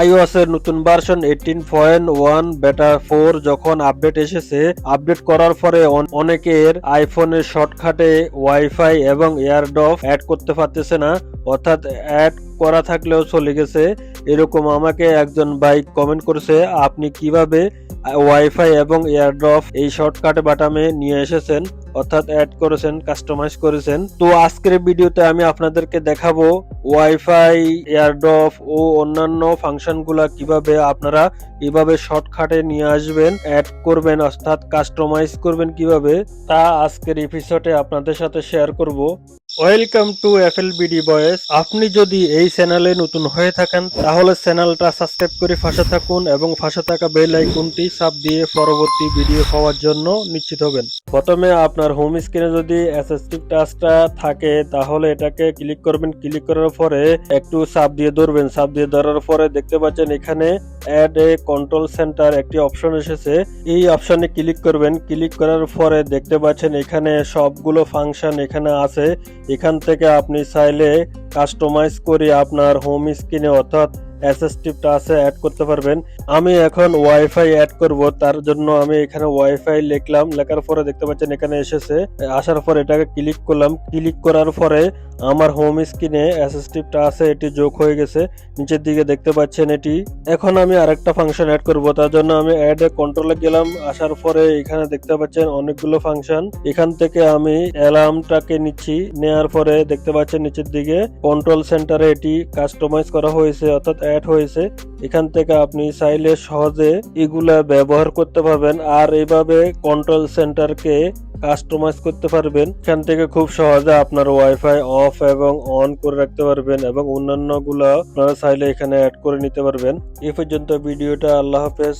এর নতুন version eighteen point one beta four যখন আপডেট এসেছে আপডেট করার পরে অন- অনেকের আইফোনের শর্টকাটে ওয়াইফাই এবং এয়ারড্রপ অ্যাড করতে পারতেছে না। অর্থাৎ অ্যাড করা থাকলেও চলে গেছে। এরকম আমাকে একজন বাইক কমেন্ট করেছে, আপনি কীভাবে ওয়াইফাই এবং এয়ারড্রপ এই শর্টকাট বাটামে নিয়ে এসেছেন? অর্থাৎ অ্যাড করেছেন কাস্টমাইজ করেছেন। তো আজকের ভিডিওতে আমি আপনাদেরকে দেখাবো ওয়াইফাই এয়ারড্রপ ও অন্যান্য ফাংশনগুলা কীভাবে আপনারা এভাবে শর্টকাটে নিয়ে আসবেন অ্যাড করবেন, অর্থাৎ কাস্টমাইজ করবেন কীভাবে, তা আজকের এপিসোডে আপনাদের সাথে শেয়ার করব। Welcome to FL BD boys আপনি যদি এই চ্যানেলে নতুন হয়ে থাকেন, তাহলে চ্যানেলটা সাবস্ক্রাইব করে ফাঁসে থাকুন এবং ফাঁসে থাকা বেল আইকনটি চাপ দিয়ে পরবর্তী ভিডিও পাওয়ার জন্য নিশ্চিত হবেন। প্রথমে আপনার হোম স্ক্রিনে যদি অ্যাসেসটিভ টাচটা থাকে, তাহলে এটাকে ক্লিক করবেন। ক্লিক করার পরে একটু চাপ দিয়ে ধরবেন। চাপ দিয়ে ধরার পরে দেখতে পাচ্ছেন এখানে অ্যাড এ কন্ট্রোল সেন্টার একটি অপশন এসেছে। এই অপশনে ক্লিক করবেন। ক্লিক করার পরে দেখতে পাচ্ছেন এখানে সবগুলো ফাংশন এখানে আছে। এখান থেকে আপনি চাইলে কাস্টমাইজ করে আপনার হোম স্ক্রিনে অর্থাৎ অ্যাসেসটিভ আছে অ্যাড করতে পারবেন। আমি এখন ওয়াইফাই অ্যাড করব। তার জন্য আমি এখানে ওয়াইফাই লিখলাম। লেখার পরে দেখতে পাচ্ছেন এখানে এসেছে। আসার পর এটাকে ক্লিক করলাম। ক্লিক করার পরে আমার হোম স্ক্রিনে অ্যাসিস্টিভ আছে, এটি যোগ হয়ে গেছে, নিচের দিকে দেখতে পাচ্ছেন এটি। এখন আমি আরেকটা ফাংশন অ্যাড করব, তার জন্য আমি অ্যাড এ কন্ট্রোলে গেলাম, আসার পরে এখানে দেখতে পাচ্ছেন অনেকগুলো ফাংশন এখান থেকে আমি অ্যালার্মটাকে নিচ্ছি, নেয়ার পরে দেখতে পাচ্ছেন নিচের দিকে কন্ট্রোল সেন্টারে এটি কাস্টমাইজ করা হয়েছে, অর্থাৎ অ্যাড হয়েছে। এখান থেকে আপনি চাইলে সহজে এগুলা ব্যবহার করতে পারবেন। আর এইভাবে কন্ট্রোল সেন্টারকে কাস্টমাইজ করতে পারবেন। এখান থেকে খুব সহজে আপনার ওয়াইফাই অফ এবং অন করে রাখতে পারবেন এবং অন্যান্যগুলো আপনারা চাইলে এখানে অ্যাড করে নিতে পারবেন। এ পর্যন্ত ভিডিওটা, আল্লাহ হাফেজ।